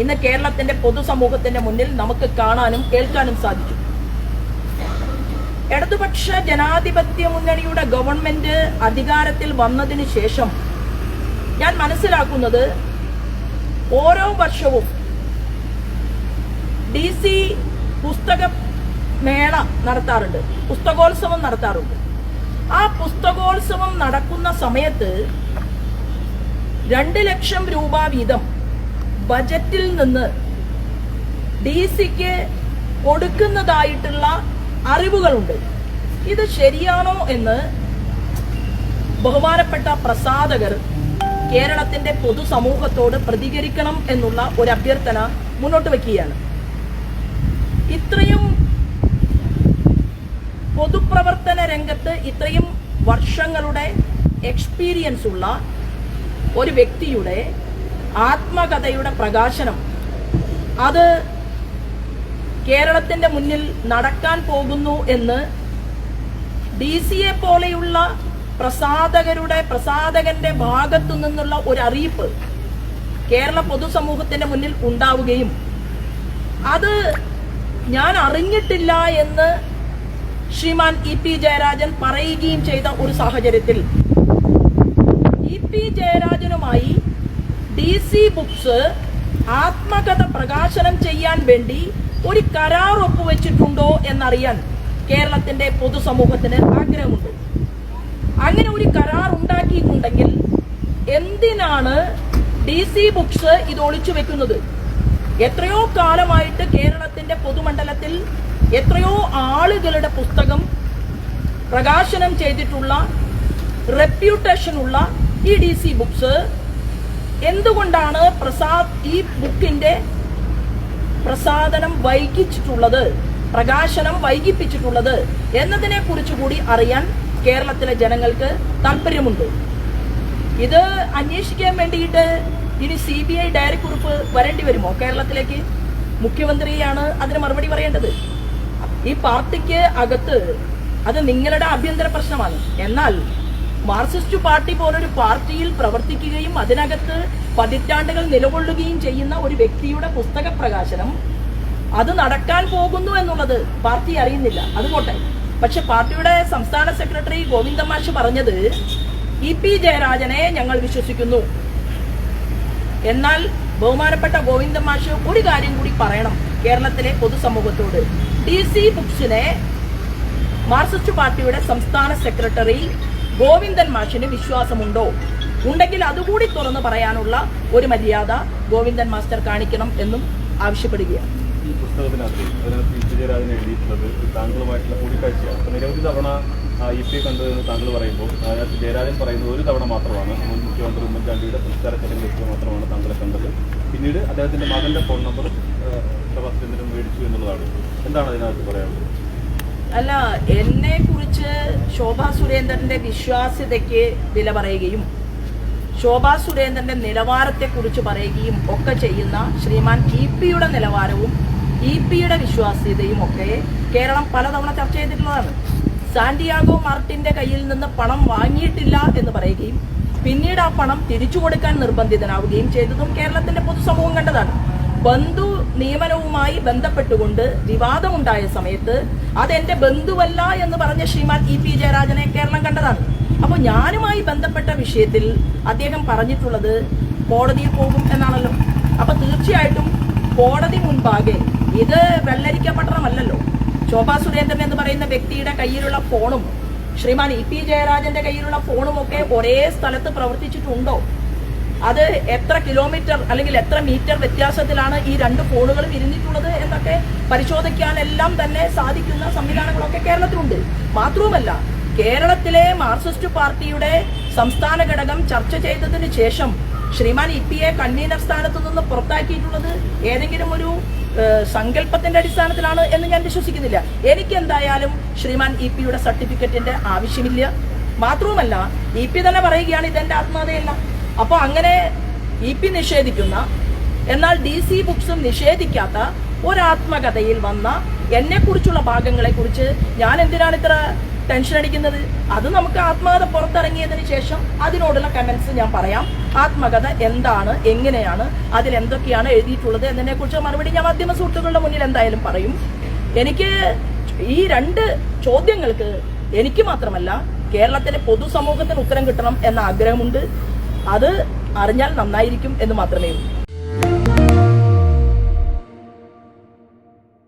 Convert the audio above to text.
ഇന്ന് കേരളത്തിന്റെ പൊതുസമൂഹത്തിന്റെ മുന്നിൽ നമുക്ക് കാണാനും കേൾക്കാനും സാധിച്ചു ഇടതുപക്ഷ ജനാധിപത്യ മുന്നണിയുടെ ഗവൺമെന്റ് അധികാരത്തിൽ വന്നതിന് ശേഷം ഞാൻ മനസ്സിലാക്കുന്നത് ഓരോ വർഷവും ഡി സി പുസ്തക മേള നടത്താറുണ്ട് പുസ്തകോത്സവം നടത്താറുണ്ട്. ആ പുസ്തകോത്സവം നടക്കുന്ന സമയത്ത് രണ്ട് ലക്ഷം രൂപ വീതം ബജറ്റിൽ നിന്ന് ഡി സിക്ക് കൊടുക്കുന്നതായിട്ടുള്ള അറിവുകളുണ്ട്. ഇത് ശരിയാണോ എന്ന് ബഹുമാനപ്പെട്ട പ്രസാധകർ കേരളത്തിന്റെ പൊതുസമൂഹത്തോട് പ്രതികരിക്കണം എന്നുള്ള ഒരു അഭ്യർത്ഥന മുന്നോട്ട് വയ്ക്കുകയാണ് ഇത്രയും പൊതുപ്രവർത്തന രംഗത്ത് ഇത്രയും വർഷങ്ങളുടെ എക്സ്പീരിയൻസ് ഉള്ള ഒരു വ്യക്തിയുടെ ആത്മകഥയുടെ പ്രകാശനം. അത് കേരളത്തിന്റെ മുന്നിൽ നടക്കാൻ പോകുന്നു എന്ന് ഡി സിയെ പോലെയുള്ള പ്രസാധകരുടെ പ്രസാധകന്റെ ഭാഗത്തു നിന്നുള്ള ഒരു അറിയിപ്പ് കേരള പൊതുസമൂഹത്തിന്റെ മുന്നിൽ ഉണ്ടാവുകയും അത് ഞാൻ അറിഞ്ഞിട്ടില്ല എന്ന് ശ്രീമാൻ ഇ പി ജയരാജൻ പറയുകയും ചെയ്ത ഒരു സാഹചര്യത്തിൽ ഇ പി ജയരാജനുമായി ഡി സി ബുക്സ് ആത്മകഥ പ്രകാശനം ചെയ്യാൻ വേണ്ടി ഒരു കരാർ ഒപ്പുവെച്ചിട്ടുണ്ടോ എന്നറിയാൻ കേരളത്തിന്റെ പൊതുസമൂഹത്തിന് ആഗ്രഹമുണ്ട്. അങ്ങനെ ഒരു കരാർ ഉണ്ടാക്കിയിട്ടുണ്ടെങ്കിൽ എന്തിനാണ് ഡി സി ബുക്സ് ഇത് ഒളിച്ചു വെക്കുന്നത്? എത്രയോ കാലമായിട്ട് കേരളത്തിന്റെ പൊതുമണ്ഡലത്തിൽ എത്രയോ ആളുകളുടെ പുസ്തകം പ്രകാശനം ചെയ്തിട്ടുള്ള റെപ്യൂട്ടേഷൻ ഉള്ള ഈ ഡി സി ബുക്സ് എന്തുകൊണ്ടാണ് പ്രസാദ് ഈ ബുക്കിന്റെ പ്രസാദനം വൈകിച്ചിട്ടുള്ളത് പ്രകാശനം വൈകിപ്പിച്ചിട്ടുള്ളത് എന്നതിനെ കുറിച്ച് കൂടി അറിയാൻ കേരളത്തിലെ ജനങ്ങൾക്ക് താല്പര്യമുണ്ട് ഇത് അന്വേഷിക്കാൻ വേണ്ടിയിട്ട് ഇനി സി ബി ഐ ഡയറി കുറിപ്പ് വരേണ്ടി വരുമോ? കേരളത്തിലേക്ക് മുഖ്യമന്ത്രിയാണ് അതിന് മറുപടി പറയേണ്ടത്. ഈ പാർട്ടിക്ക് അകത്ത് അത് നിങ്ങളുടെ ആഭ്യന്തര പ്രശ്നമാണ്. എന്നാൽ മാർക്സിസ്റ്റ് പാർട്ടി പോലൊരു പാർട്ടിയിൽ പ്രവർത്തിക്കുകയും അതിനകത്ത് പതിറ്റാണ്ടുകൾ നിലകൊള്ളുകയും ചെയ്യുന്ന ഒരു വ്യക്തിയുടെ പുസ്തക പ്രകാശനം അത് നടക്കാൻ പോകുന്നു എന്നുള്ളത് പാർട്ടി അറിയുന്നില്ല. അത് പോട്ടെ. പക്ഷെ പാർട്ടിയുടെ സംസ്ഥാന സെക്രട്ടറി ഗോവിന്ദ മാഷ് പറഞ്ഞത് ഇ പി ജയരാജനെ ഞങ്ങൾ വിശ്വസിക്കുന്നു. എന്നാൽ ബഹുമാനപ്പെട്ട ഗോവിന്ദ മാഷ് ഒരു കാര്യം കൂടി പറയണം കേരളത്തിലെ പൊതുസമൂഹത്തോട്. ഡി സി ബുക്സിനെ മാർക്സിസ്റ്റ് പാർട്ടിയുടെ സംസ്ഥാന സെക്രട്ടറി ഗോവിന്ദൻ മാഷിന് വിശ്വാസമുണ്ടോ? ഉണ്ടെങ്കിൽ അതുകൂടി തുറന്നു പറയാനുള്ള ഒരു മര്യാദ ഗോവിന്ദൻ മാസ്റ്റർ കാണിക്കണം എന്നും ആവശ്യപ്പെടുകയാണ്. ഈ പുസ്തകത്തിനകത്ത് എഴുതിയിട്ടുള്ളത് താങ്കൾ പറയുമ്പോൾ പറയുന്നത് ഒരു മാത്രമാണ്. മാത്രമാണ് പിന്നീട് അദ്ദേഹത്തിന്റെ മകന്റെ ഫോൺ നമ്പർ മേടിച്ചു എന്നുള്ളതാണ്. എന്താണ് അതിനകത്ത് പറയാനുള്ളത്? അല്ല എന്നെ കുറിച്ച് ശോഭാ സുരേന്ദ്രന്റെ വിശ്വാസ്യതയ്ക്ക് വില പറയുകയും ശോഭാ സുരേന്ദ്രന്റെ നിലവാരത്തെ കുറിച്ച് പറയുകയും ഒക്കെ ചെയ്യുന്ന ശ്രീമാൻ ഇ പിയുടെ നിലവാരവും ഇ പിയുടെ വിശ്വാസ്യതയും ഒക്കെ കേരളം പലതവണ ചർച്ച ചെയ്തിട്ടുള്ളതാണ്. സാന്റിയാഗോ മാർട്ടിന്റെ കയ്യിൽ നിന്ന് പണം വാങ്ങിയിട്ടില്ല എന്ന് പറയുകയും പിന്നീട് ആ പണം തിരിച്ചു കൊടുക്കാൻ നിർബന്ധിതനാവുകയും ചെയ്തതും കേരളത്തിന്റെ പൊതുസമൂഹം കണ്ടതാണ്. ബന്ധു നിയമനവുമായി ബന്ധപ്പെട്ടുകൊണ്ട് വിവാദമുണ്ടായ സമയത്ത് അതെന്റെ ബന്ധുവല്ല എന്ന് പറഞ്ഞ ശ്രീമാൻ ഇ പി ജയരാജനെ കേരളം കണ്ടതാണ്. അപ്പോൾ ഞാനുമായി ബന്ധപ്പെട്ട വിഷയത്തിൽ അദ്ദേഹം പറഞ്ഞിട്ടുള്ളത് കോടതിയിൽ പോകും എന്നാണല്ലോ. അപ്പൊ തീർച്ചയായിട്ടും കോടതി മുൻപാകെ ഇത് വെള്ളരിക്ക പട്ടണമല്ലല്ലോ ശോഭാ സുരേന്ദ്രൻ എന്ന് പറയുന്ന വ്യക്തിയുടെ കയ്യിലുള്ള ഫോണും ശ്രീമാൻ ഇ പി ജയരാജന്റെ കയ്യിലുള്ള ഫോണും ഒക്കെ ഒരേ സ്ഥലത്ത് പ്രവർത്തിച്ചിട്ടുണ്ടോ? അത് എത്ര കിലോമീറ്റർ അല്ലെങ്കിൽ എത്ര മീറ്റർ വ്യത്യാസത്തിലാണ് ഈ രണ്ട് ഫോണുകളും ഇരുന്നിട്ടുള്ളത് എന്നൊക്കെ പരിശോധിക്കാനെല്ലാം തന്നെ സാധിക്കുന്ന സംവിധാനങ്ങളൊക്കെ കേരളത്തിലുണ്ട്. മാത്രവുമല്ല കേരളത്തിലെ മാർക്സിസ്റ്റ് പാർട്ടിയുടെ സംസ്ഥാന ഘടകം ചർച്ച ചെയ്തതിന് ശേഷം ശ്രീമാൻ ഇ പി എ കൺവീനർ സ്ഥാനത്ത് നിന്ന് പുറത്താക്കിയിട്ടുള്ളത് ഏതെങ്കിലും ഒരു സങ്കല്പത്തിന്റെ അടിസ്ഥാനത്തിലാണ് എന്ന് ഞാൻ വിശ്വസിക്കുന്നില്ല. എനിക്ക് എന്തായാലും ശ്രീമാൻ ഇ പിയുടെ സർട്ടിഫിക്കറ്റിന്റെ ആവശ്യമില്ല. മാത്രവുമല്ല ഇ പി തന്നെ പറയുകയാണ് ഇതെന്റെ ആത്മാതയല്ല അപ്പൊ അങ്ങനെ ഇ പി നിഷേധിക്കുന്ന എന്നാൽ ഡി സി ബുക്സും നിഷേധിക്കാത്ത ഒരാത്മകഥയിൽ വന്ന എന്നെക്കുറിച്ചുള്ള ഭാഗങ്ങളെ കുറിച്ച് ഞാൻ എന്തിനാണ് ഇത്ര ടെൻഷൻ അടിക്കുന്നത്? അത് നമുക്ക് ആത്മകഥ പുറത്തിറങ്ങിയതിന് ശേഷം അതിനോടുള്ള കമൻസ് ഞാൻ പറയാം. ആത്മകഥ എന്താണ് എങ്ങനെയാണ് അതിൽ എന്തൊക്കെയാണ് എഴുതിയിട്ടുള്ളത് എന്നതിനെ കുറിച്ച് മറുപടി ഞാൻ മാധ്യമ സുഹൃത്തുക്കളുടെ മുന്നിൽ എന്തായാലും പറയും. എനിക്ക് ഈ രണ്ട് ചോദ്യങ്ങൾക്ക് എനിക്ക് മാത്രമല്ല കേരളത്തിലെ പൊതുസമൂഹത്തിന് ഉത്തരം കിട്ടണം എന്ന ആഗ്രഹമുണ്ട്. അത് അറിഞ്ഞാൽ നന്നായിരിക്കും എന്ന് മാത്രമേ ഉള്ളൂ.